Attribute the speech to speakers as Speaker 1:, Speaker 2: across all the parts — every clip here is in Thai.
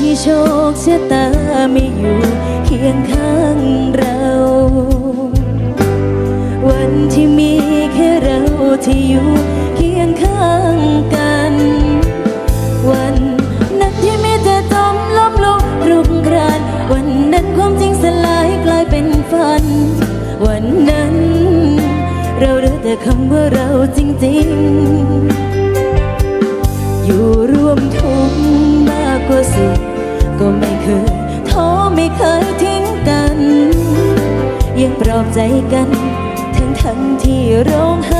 Speaker 1: ที่โชคชะตาไม่อยู่เคียงข้างเรา วันที่มีแค่เราที่อยู่เคียงข้างกัน วันนั้นที่มีแต่จมล้มลุกรุกราน วันนั้นความจริงสลายกลายเป็นฝัน วันนั้น เราเหลือแต่คำว่าเราจริงๆ อยู่ร่วมทุกข์ กว่าสิก็ไม่เคยท้อไม่เคยทิ้งกัน ยังปลอบใจกัน ทั้งทั้งที่ร้องไห้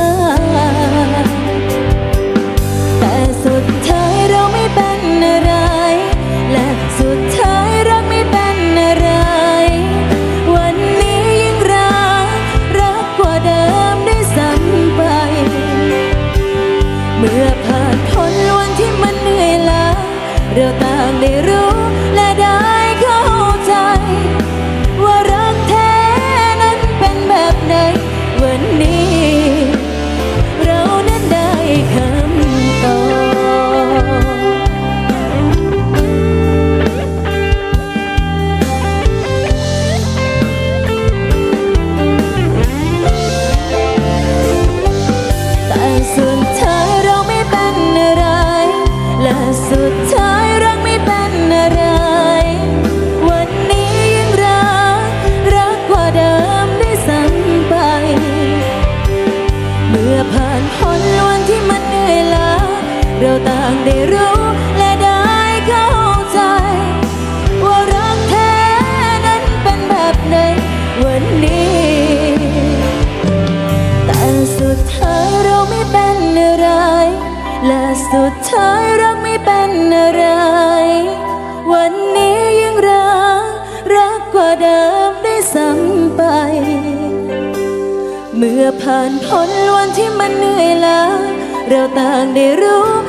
Speaker 1: เราต่างได้รู้และได้ สุดท้ายรักไม่เป็นอะไร วันนี้ยังรัก รักกว่าเดิมได้ซ้ำไป เมื่อผ่านพ้นวันที่มันเหนื่อยล้าเราต่างได้รู้